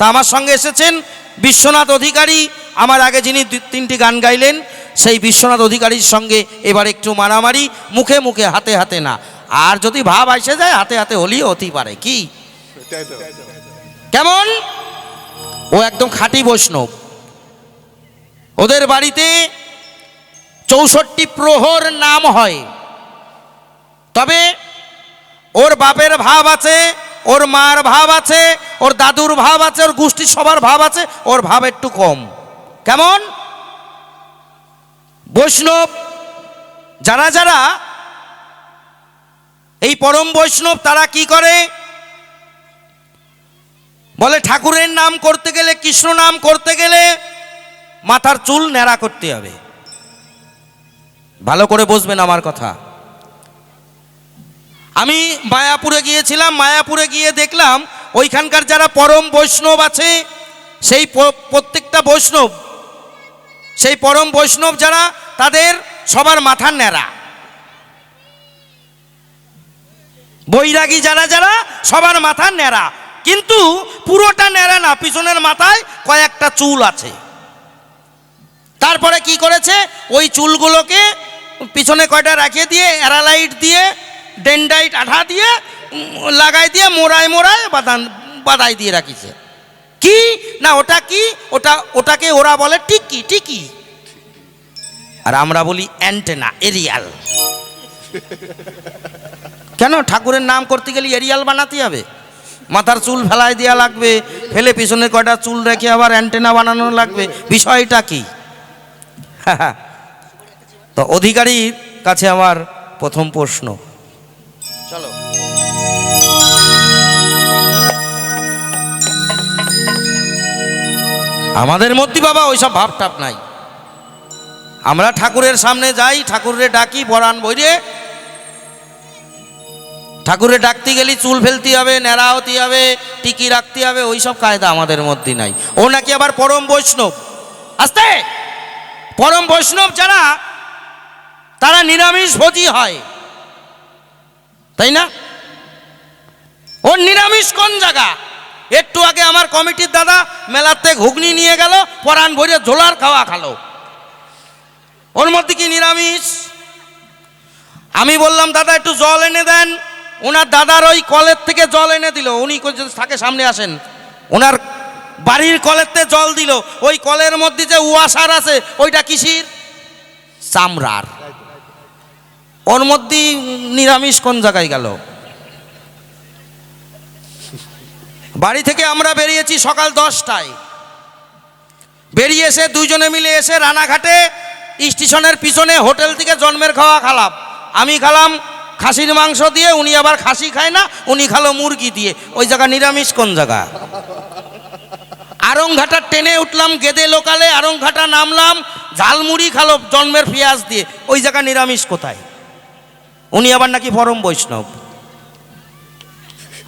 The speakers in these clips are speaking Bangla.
তা আমার সঙ্গে এসেছেন বিশ্বনাথ অধিকারী। আমার আগে যিনি তিনটি গান গাইলেন, সেই বিশ্বনাথ অধিকারীর সঙ্গে এবার একটু মারামারি, মুখে মুখে, হাতে হাতে না। আর যদি ভাব এসে যায়, হাতে হাতে হলেও হতেই পারে। কি? কেমন? ও একদম খাঁটি বৈষ্ণব। ওদের বাড়িতে চৌষট্টি প্রহর নাম হয়। তবে ওর বাপের ভাব আছে, ওর মার ভাব আছে ওর দাদুর ভাব আছে, ওর গোষ্ঠীর সবার ভাব আছে, ওর ভাব একটু কম। কেমন? বৈষ্ণব, যারা যারা এই পরম বৈষ্ণব, তারা কি করে? বলে ঠাকুরের নাম করতে গেলে, কৃষ্ণ নাম করতে গেলে মাথার চুল ন্যাড়া করতে হবে। ভালো করে বসবেন আমার কথা। আমি মায়াপুরে গিয়েছিলাম, মায়াপুরে গিয়ে দেখলাম ওইখানকার যারা পরম বৈষ্ণব আছে, সেই প্রত্যেকটা বৈষ্ণব, সেই পরম বৈষ্ণব যারা, তাদের সবার মাথার ন্যাড়া। বৈরাগী যারা যারা, সবার মাথার ন্যাড়া। কিন্তু পুরোটা ন্যাড়া না, পিছনের মাথায় কয়েকটা চুল আছে। তারপরে কি করেছে? ওই চুলগুলোকে পিছনে কয়টা রাখিয়ে দিয়ে অ্যারালাইট দিয়ে ডেন্ডাইট আঠা দিয়ে লাগাই দিয়ে, মোড়ায় মোড়ায় বাদান বাদাই দিয়ে রাখিছে। কি? না, ওটা কি? ওটা, ওটাকে ওরা বলে টিকি টিকি। আর আমরা বলি অ্যান্টেনা, এরিয়াল। কেন? ঠাকুরের নাম করতে গেলে এরিয়াল বানাতে হবে। মাথার চুল ফেলায় দেওয়া লাগবে, ফেলে পিছনে কয়টা চুল রেখে আবার অ্যান্টেনা বানানো লাগবে। বিষয়টা কি? তো অধিকারীর কাছে আমার প্রথম প্রশ্ন। চলো। আমাদের মধ্যে বাবা ওইসব ভাবটাপ নাই। আমরা ঠাকুরের সামনে যাই ঠাকুরে ডাকি, বরান বইরে। ঠাকুরে ডাকতে গেলে চুল ফেলতে হবে, ন্যাড়া হতে হবে, টিকি রাখতে হবে, ওইসব কায়দা আমাদের মধ্যে নাই। ও নাকি আবার পরম বৈষ্ণব। আস্তে! পরম বৈষ্ণব যারা, তারা নিরামিষ ভোজি হয়। তাই না? ওর নিরামিষ কোন জায়গা? একটু আগে আমার কমিটির দাদা মেলাতে ঘুগনি নিয়ে গেল, পরাণ ভরে ঝোলার খাওয়া খালো। ওর মধ্যে কি নিরামিষ? আমি বললাম, দাদা, একটু জল এনে দেন। ওনার দাদার ওই কলের থেকে জল এনে দিল। উনি থাকে সামনে আসেন। ওনার বাড়ির কলের থেকে জল দিল। ওই কলের মধ্যে যে ওয়াসার আছে, ওইটা কিসির? চামড়ার। ওর মধ্যেই নিরামিষ কোন জায়গায় গেল? বাড়ি থেকে আমরা বেরিয়েছি সকাল দশটায়। বেরিয়ে এসে দুইজনে মিলে এসে রানাঘাটে স্টেশনের পিছনে হোটেল থেকে জন্মের খাওয়া খালাম। আমি খালাম খাসির মাংস দিয়ে, উনি আবার খাসি খায় না, উনি খালো মুরগি দিয়ে। ওই জায়গা নিরামিষ কোন জায়গা? আরংঘাটা ট্রেনে উঠলাম গেদে লোকালে, আরংঘাটা নামলাম, ঝালমুড়ি খালো জন্মের পেঁয়াজ দিয়ে। ওই জায়গা নিরামিষ কোথায়? উনি আবার নাকি পরম বৈষ্ণব।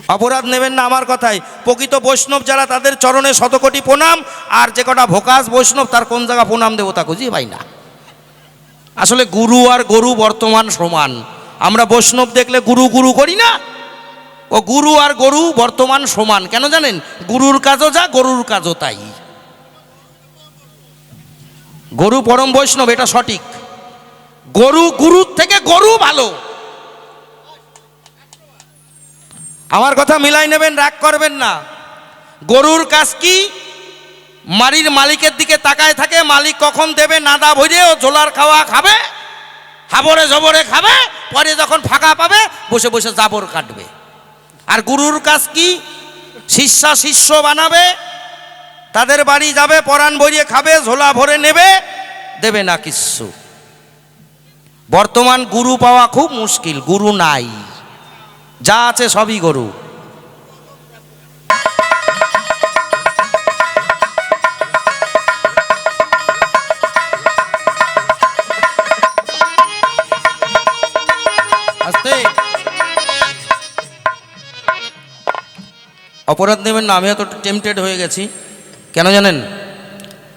অপরাধ নেবেন না আমার কথায়। প্রকৃত বৈষ্ণব যারা তাদের চরণে শতকোটি প্রণাম, আর যে কটা ভোকাস বৈষ্ণব, তার কোন জায়গা প্রণাম দেবো তা খুঁজি পাই না। আসলে গুরু আর গরু বর্তমান সমান। আমরা বৈষ্ণব দেখলে গুরু গুরু করি না। ও গুরু আর গরু বর্তমান সমান। কেন জানেন? গুরুর কাজও যা, গরুর কাজও তাই। গরু পরম বৈষ্ণব, এটা সঠিক। গরু গুরুর থেকে গরু ভালো। আমার কথা মিলাই নেবেন, রাগ করবেন না। গরুর কাজ কি? মারির মালিকের দিকে তাকায় থাকে, মালিক কখন দেবে, নাদা ভরে ও ঝোলার খাওয়া খাবে হাবরে জবরে খাবে, পরে যখন ফাঁকা পাবে, বসে বসে জাবর কাটবে। আর গুরুর কাজ কি? শিষ্যা শিষ্য বানাবে, তাদের বাড়ি যাবে, পরাণ ভরিয়ে খাবে, ঝোলা ভরে নেবে, দেবে না কিচ্ছু বর্তমান গুরু পাওয়া খুব মুশকিল, গুরু নাই। যা আছে সবই গরু। অপরাধ নেবেন না, আমিও তো টেম্পটেড হয়ে গেছি। কেন জানেন?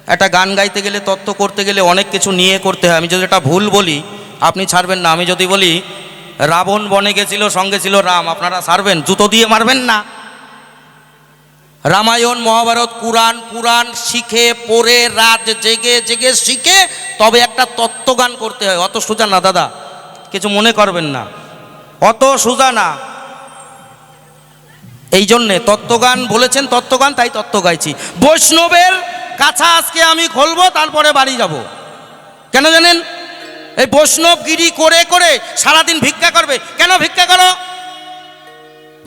একটা গান গাইতে গেলে, তত্ত্ব করতে গেলে অনেক কিছু নিয়ে করতে হয়। আমি যদি এটা ভুল বলি, আপনি ছাড়বেন না। আমি যদি বলি রাবণ বনে গেছিল, সঙ্গে ছিল রাম। আপনারা সারবেন, জুতো দিয়ে মারবেন না। রামায়ণ, মহাভারত, কুরআন পুরাণ শিখে, পড়ে, রাত জেগে জেগে শিখে, তবে একটা তত্ত্বগান করতে হয়। অত সোজা না, দাদা। কিছু মনে করবেন না। অত সোজা না। এই জন্যে তত্ত্বগান বলেছেন, তত্ত্বগান, তাই তত্ত্ব গাইছি। বৈষ্ণবের কাছা আজকে আমি খুলবো, তারপরে বাড়ি যাব। কেন জানেন? এই বৈষ্ণবগিরি করে করে সারাদিন ভিক্ষা করবে। কেন ভিক্ষা করো?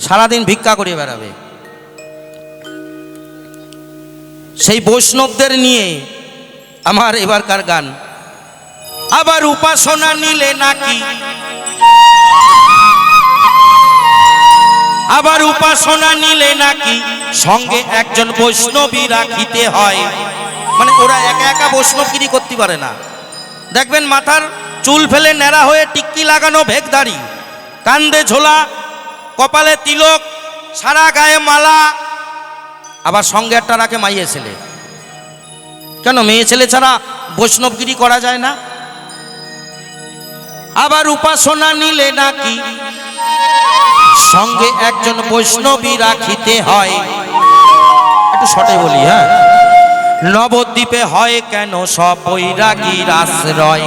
সারাদিন ভিক্ষা করে বেড়াবে। সেই বৈষ্ণবদের নিয়ে আমার এবারকার গান। আবার উপাসনা নিলে নাকি? আবার উপাসনা নিলে নাকি? সঙ্গে একজন বৈষ্ণবী রাখিতে হয়। মানে ওরা একা একা বৈষ্ণবগিরি করতে পারে না। দেখবেন মাথার চুল ফেলে ন্যাড়া হয়ে টিক্কি লাগানো ভেগদারি কান্দে ঝোলা, কপালে তিলক, সারা গায়ে মালা। আবার সঙ্গে একটা রাখে মাইয়ে ছেলে। কেন, মেয়ে ছেলে ছাড়া বৈষ্ণবগিরি করা যায় না? আবার উপাসনা নিলে নাকি সঙ্গে একজন বৈষ্ণবী রাখিতে হয়। একটু শটে বলি হ্যাঁ? নবদ্বীপে হয় কেন সব বৈরাগীর আশ্রয়?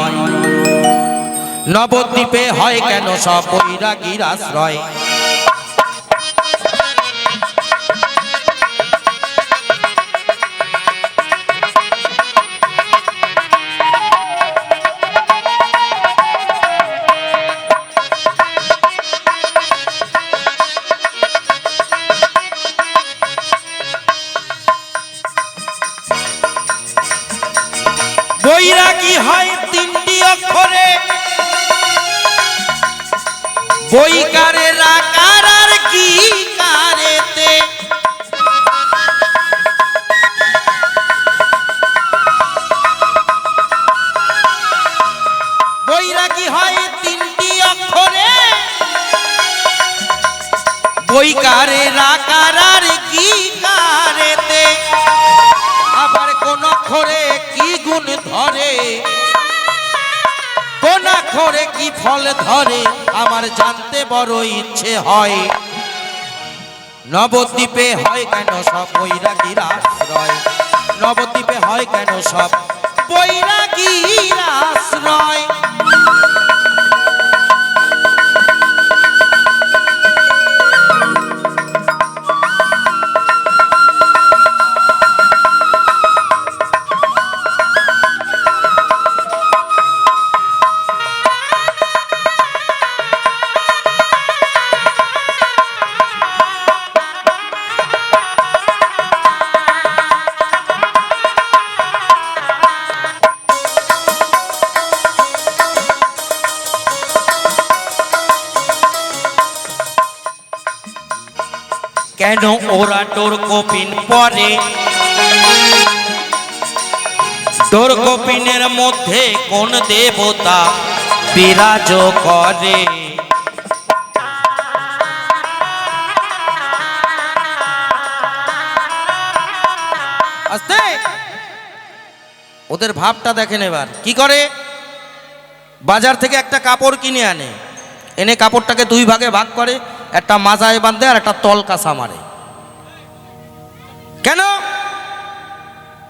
নবদ্বীপে হয় কেন সব বৈরাগীর আশ্রয়? 火影 ফল ধরে, আমার জানতে বড় ইচ্ছে হয়। নবদ্বীপে হয় কেন সব বৈরাগীর আশ্রয়? নবদ্বীপে হয় কেন সব বৈরাগীর কেন ওরা ডোর কপিন পরে? ডোর কপিনের মধ্যে কোন দেবতা বিরাজ করে? ওদের ভাবটা দেখেন এবার। কি করে? বাজার থেকে একটা কাপড় কিনে আনে। এনে কাপড়টাকে দুই ভাগে ভাগ করে। একটা মাজায় বাঁধে আর একটা তল কাঁসা মারে। কেন?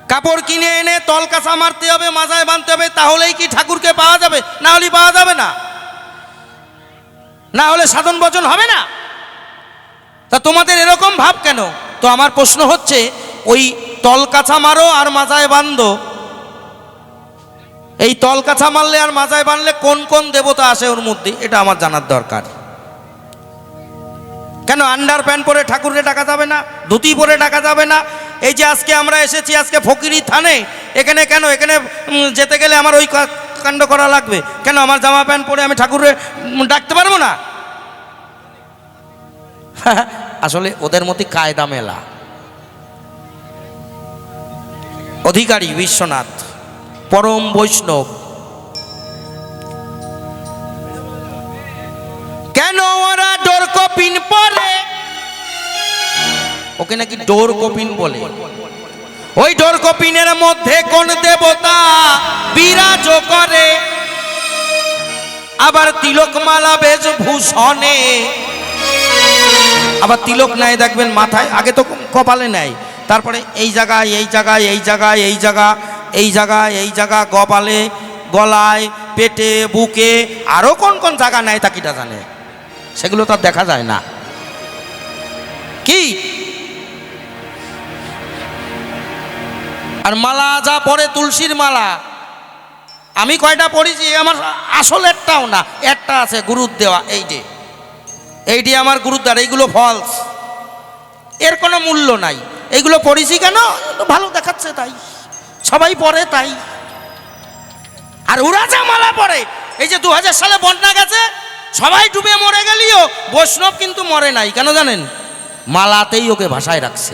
কাপড় কিনে এনে তল কাঁসা মারতে হবে, মাজায় বাঁধতে হবে, তাহলেই কি ঠাকুরকে পাওয়া যাবে? না হলে পাওয়া যাবে না। না হলে সাধন বচন হবে না। তা তোমাদের এরকম ভাব কেন? তো আমার প্রশ্ন হচ্ছে, ওই তল কাছা মারো আর মাজায় বাঁধো। এই তল কাছা মারলে আর মাজায় বাঁধলে কোন কোন দেবতা আসে ওর মধ্যে? এটা আমার জানার দরকার। কেন আন্ডার প্যান্ট পরে ঠাকুরকে ডাকা যাবে না? ধুতি পরে ডাকা যাবে না? এই যে আজকে আমরা এসেছি, আজকে ফকিরি থানে, এখানে কেন? এখানে যেতে গেলে আমার ওই কাণ্ড করা লাগবে। কেন আমার জামা প্যান্ট পরে আমি ঠাকুরে ডাকতে পারব না? আসলে ওদের মধ্যে কায়দা মেলা। অধিকারী বিশ্বনাথ, পরম বৈষ্ণব কপিন পরে। ওকে নাকি ডোর কপিন বলে? ওই ডোর কপিনের মধ্যে কোন দেবতা বিরাজ করে? আবার তিলকমালা বেশ ভূষণে আবার তিলক নেয় দেখবেন মাথায় আগে তো কপালে নেয় তারপরে এই জায়গায় এই জায়গায় এই জায়গায় এই জায়গা এই জায়গায় এই জায়গা কপালে গলায় পেটে বুকে আরও কোন কোন জায়গা নেয় তা কিটা জানে? সেগুলো তো দেখা যায় না। কি? আর মালা যা পরে তুলসীর মালা, আমি কয়টা পড়েছি আমার আসল একটাও না, একটা আছে গুরুর দেওয়া এই যে। এইটি আমার গুরুদ্বার, এইগুলো ফলস এর কোনো মূল্য নাই। এইগুলো পড়েছি কেন? ভালো দেখাচ্ছে তাই। সবাই পড়ে তাই। আর ওরা যা মালা পড়ে, এই যে দু হাজার সালে বন্যা গেছে সবাই ডুবে মরে গেলিও বৈষ্ণব কিন্তু মরে নাই, কেন জানেন? মালাতেই ওকে ভাষায় রাখছে।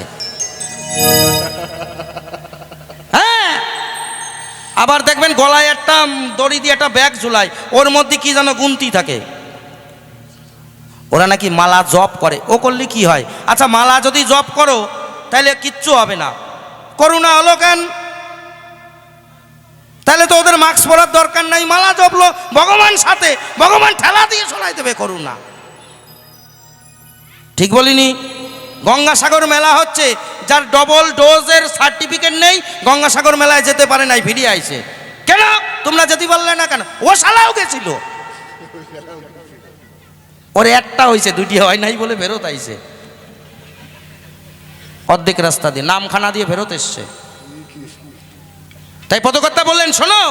হ্যাঁ? আবার দেখবেন গলায় একটা দড়ি দিয়ে একটা ব্যাগ ঝুলায়, ওর মধ্যে কি যেন গুনতি থাকে। ওরা নাকি মালা জপ করে, ও করলে কি হয়? আচ্ছা মালা যদি জপ করো তাহলে কিচ্ছু হবে না। করুণা হলো কেন? তাহলে তো ওদের মাস্ক পরার দরকার নাই, মালা জপলো ভগবান সাথে, ভগবান ঠেলা দিয়ে শোনাই দেবে করুণা। ঠিক বলিনি? গঙ্গাসাগর মেলা হচ্ছে, যার ডবল ডোজের সার্টিফিকেট নেই, গঙ্গাসাগর মেলায় যেতে পারে নাই ফিরিয়ে আইছে। কেন? তোমরা যেতে পারলে না কেন? ও শালাও গেছিল। ওর একটা হয়েছে দুটি হয় নাই বলে ফেরত আইছে। অর্ধেক রাস্তা দিয়ে, নামখানা দিয়ে ফেরত এসছে। তাই পদকর্তা বললেন, শোনো,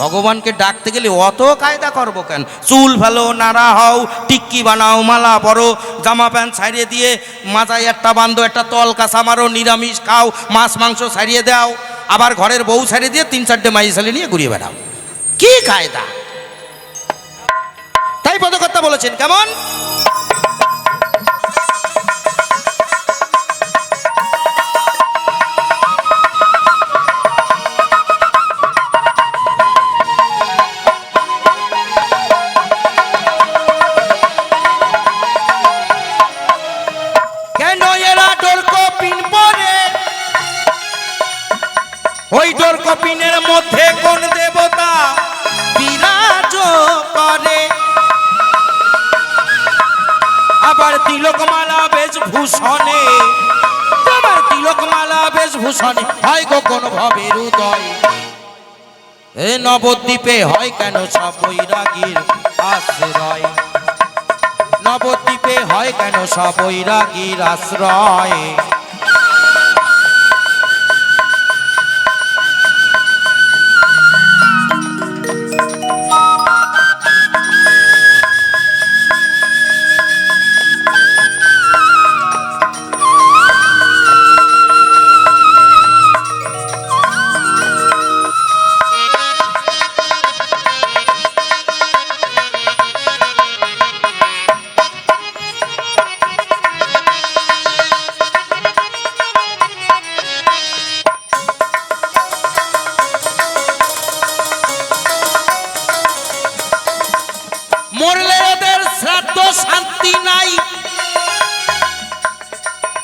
ভগবানকে ডাকতে গেলে অত কায়দা করব কেন? চুল ফেলো নাড়া হও, টিক্কি বানাও, মালা পরো, জামা প্যান্ট ছাড়িয়ে দিয়ে মাথায় একটা বান্ধো, একটা তল কাঁচা মারো, নিরামিষ খাও, মাছ, মাংস ছাড়িয়ে দাও, আবার ঘরের বউ ছাড়িয়ে দিয়ে তিন, চারটে মাই ছেলে নিয়ে ঘুরিয়ে বেড়াও। কি কায়দা? তাই পদকর্তা বলেছেন, কেমন? ওই ডোর কপিনের মধ্যে কোন দেবতা বিরাজ করে? আবার তিলকমালা বেশভূষণে, আবার তিলকমালা বেশভূষণে, হয় গো কোন ভবের উদয়। এ নবদ্বীপে হয় কেন সব বৈরাগীর আশ্রয়? নবদ্বীপে হয় কেন সব বৈরাগীর আশ্রয়?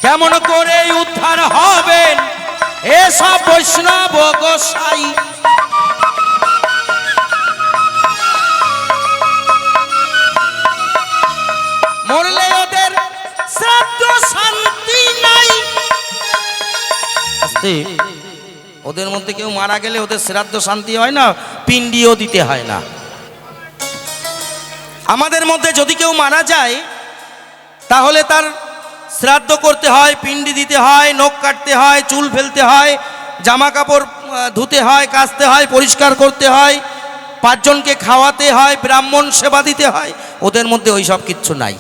কেমন করে উদ্ধার হবেন? এসব বৈষ্ণব গোসাই। ওদের শ্রাদ্ধ ওদের মধ্যে কেউ মারা গেলে ওদের শ্রাদ্ধ শান্তি হয় না, পিণ্ডিও দিতে হয় না। আমাদের মধ্যে যদি কেউ মারা যায়, তাহলে তার শ্রাদ্ধ করতে হয় পিণ্ডি দিতে হয়, নখ কাটতে হয়, চুল ফেলতে হয় জামা কাপড় ধুতে হয়, কাচতে হয়, পরিষ্কার করতে হয়, পাঁচজনকে খাওয়াতে হয়, ব্রাহ্মণ সেবা দিতে হয়, ওদের মধ্যে ওই সব কিচ্ছু নাই।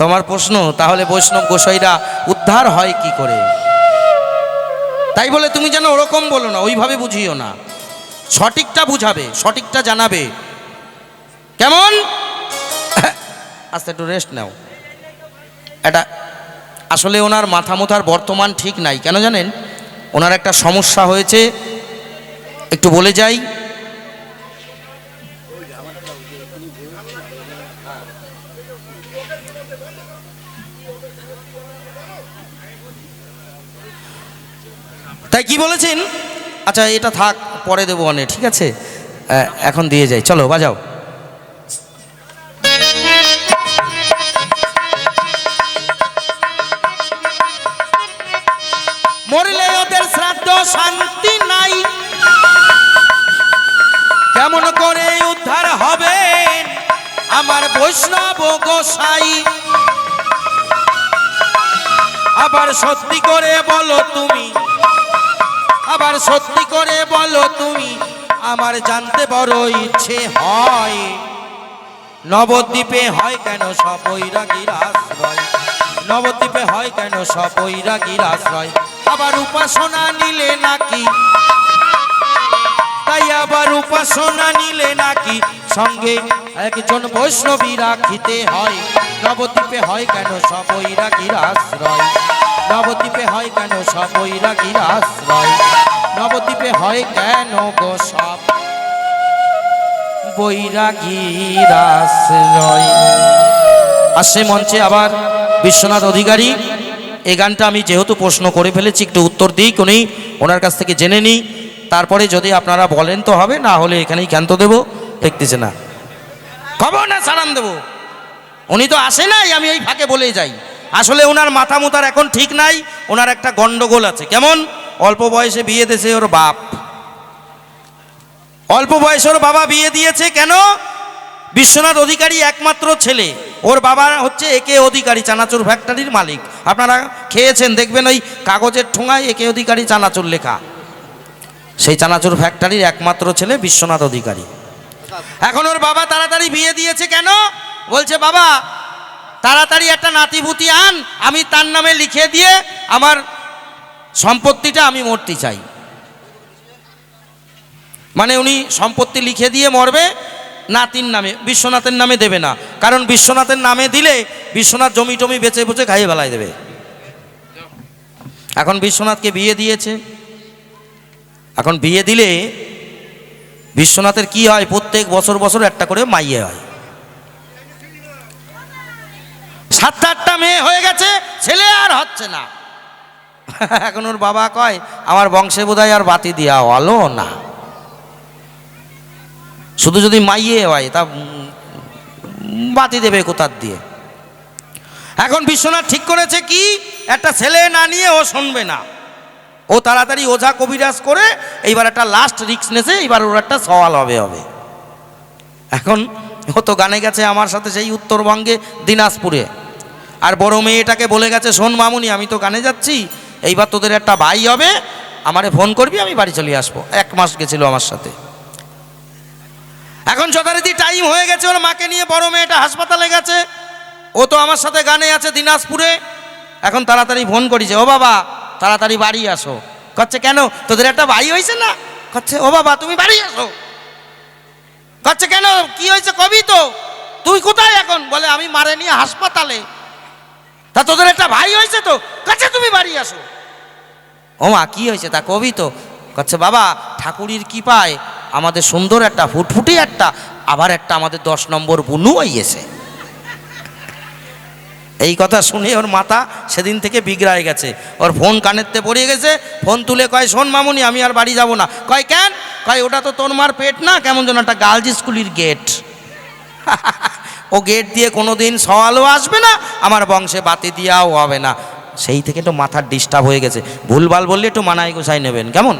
তোমার প্রশ্ন, তাহলে বৈষ্ণব গোসাইরা উদ্ধার হয় কি করে? তাই বলে তুমি যেন ওরকম বলো না, ওইভাবে বুঝিও না। সঠিকটা বুঝাবে, সঠিকটা জানাবে। কেমন? আস্তে একটু রেস্ট নাও। এটা আসলে ওনার মাথা মোথার বর্তমান ঠিক নাই। কেন জানেন? ওনার একটা সমস্যা হয়েছে। একটু বলে যাই। তাই কি বলেছেন? আচ্ছা এটা থাক, পরে দেবো অনেক, ঠিক আছে? এখন দিয়ে যাই। চলো, বাজাও। বৈষ্ণব গোসাই। আবার সত্যি করে বলো তুমি। আবার সত্যি করে বলো তুমি। আমার জানতে বড় ইচ্ছে হয়। নবদ্বীপে হয় কেন সব বৈরাগীর আশ্রয়? নবদ্বীপে হয় কেন সব বৈরাগীর আশ্রয়? আবার উপাসনা নিলে নাকি? তাই আবার উপাসনা নিলে নাকি? সঙ্গে একজন বৈষ্ণবী রাখিতে হয়। নবদ্বীপে হয় কেন সব বৈরাগীর আশ্রয়? নবদ্বীপে হয় কেন সব বৈরাগীর আশ্রয়? নবদ্বীপে হয় কেন গো সব আসছে মঞ্চে আবার বিশ্বনাথ অধিকারী। এই গানটা আমি যেহেতু প্রশ্ন করে ফেলেছি, একটু উত্তর দিই উনি ওনার কাছ থেকে জেনে নিই। তারপরে যদি আপনারা বলেন তো হবে, না হলে এখানেই ক্ষান্ত দেবো। দেখতেছে না। খবর না সারান দেবো। উনি তো আসে নাই, আমি এই ফাঁকে বলে যাই। আসলে ওনার মাথা মুতার এখন ঠিক নাই ওনার একটা গন্ডগোল আছে। কেমন? অল্প বয়সে বিয়ে দিয়েছে ওর বাপ। অল্প বয়সে ওর বাবা বিয়ে দিয়েছে কেন? বিশ্বনাথ অধিকারী একমাত্র ছেলে। ওর বাবা হচ্ছে একে অধিকারী, চানাচুর ফ্যাক্টরির মালিক। আপনারা খেয়েছেন, দেখবেন ওই কাগজের ঠোঙায় একে অধিকারী, চানাচুর লেখা। সেই চানাচুর ফ্যাক্টরির একমাত্র ছেলে বিশ্বনাথ অধিকারী। এখন ওর বাবা তাড়াতাড়ি বিয়ে দিয়েছে কেন? বলছে, বাবা, তাড়াতাড়ি একটা নাতিভূতি আন, আমি তার নামে লিখে দিয়ে আমার সম্পত্তিটা আমি মরতে চাই। মানে উনি সম্পত্তি লিখে দিয়ে মরবে, নাতির নামে, বিশ্বনাথের নামে দেবে না। কারণ বিশ্বনাথের নামে দিলে বিশ্বনাথ জমি টমি বেচে বুচে খাইয়ে বেলায় দেবে। এখন বিশ্বনাথকে বিয়ে দিয়েছে। এখন বিয়ে দিলে বিশ্বনাথের কি হয়? প্রত্যেক বছর বছর একটা করে মাইয়ে হয়। সাতটা আটটা মেয়ে হয়ে গেছে, ছেলে আর হচ্ছে না। এখন ওর বাবা কয়, আমার বংশে বোধহয় আর বাতি দেওয়া হলো না। শুধু যদি মাইয়ে হয়, তা বাতি দেবে কোথার দিয়ে? এখন বিশ্বনাথ ঠিক করেছে কি? একটা ছেলে না নিয়ে ও শুনবে না। ও তাড়াতাড়ি ওঝা কবিরাজ করে এইবার একটা লাস্ট রিক্স নেছে এবার ওর একটা সওয়াল হবে হবে। এখন ও তো গানে গেছে আমার সাথে সেই উত্তরবঙ্গে দিনাজপুরে। আর বড় মেয়েটাকে বলে গেছে, শোন মামুনি, আমি তো গানে যাচ্ছি, এইবার তোদের একটা ভাই হবে, আমারে ফোন করবি, আমি বাড়ি চলে আসব। এক মাস গেছিল আমার সাথে। এখন যথারীতি টাইম হয়ে গেছে, ওর মাকে নিয়ে বড় মেয়েটা হাসপাতালে গেছে। ও তো আমার সাথে গানে আছে দিনাজপুরে। এখন তাড়াতাড়ি ফোন করেছে, ও বাবা তাড়াতাড়ি বাড়ি আসো। কচ্ছে, কেন? তোদের একটা ভাই হয়েছে না? কচ্ছে, ও বাবা, তুমি বাড়ি আসো। কচ্ছে, কেন? কি হয়েছে কবি তো। তুই কোথায় এখন? বলে, আমি মারে নিয়ে হাসপাতালে। তা তোদের একটা ভাই হয়েছে তো। কাছে তুমি বাড়ি আসো। ও মা, কি হয়েছে তা কবি তো। কচ্ছে, বাবা, ঠাকুরির কি পায় আমাদের সুন্দর একটা ফুটফুটি একটা, আবার একটা আমাদের দশ নম্বর বুনু হইয়েছে। এই কথা শুনে ওর মাথা সেদিন থেকে বিগড়ায় গেছে। ওর ফোন কানেরতে পড়ে গেছে, ফোন তুলে কয়, শোন মামুনি, আমি আর বাড়ি যাব না। কয়, কেন? কয়, ওটা তো তোর মার পেট না, কেমন যেন একটা গার্লস স্কুলের গেট। ও গেট দিয়ে কোনো দিন সওয়ালও আসবে না, আমার বংশে বাতি দিয়াও হবে না। সেই থেকে তো মাথার ডিস্টার্ব হয়ে গেছে। ভুলভাল বললে একটু মানায় গোছাই নেবেন, কেমন?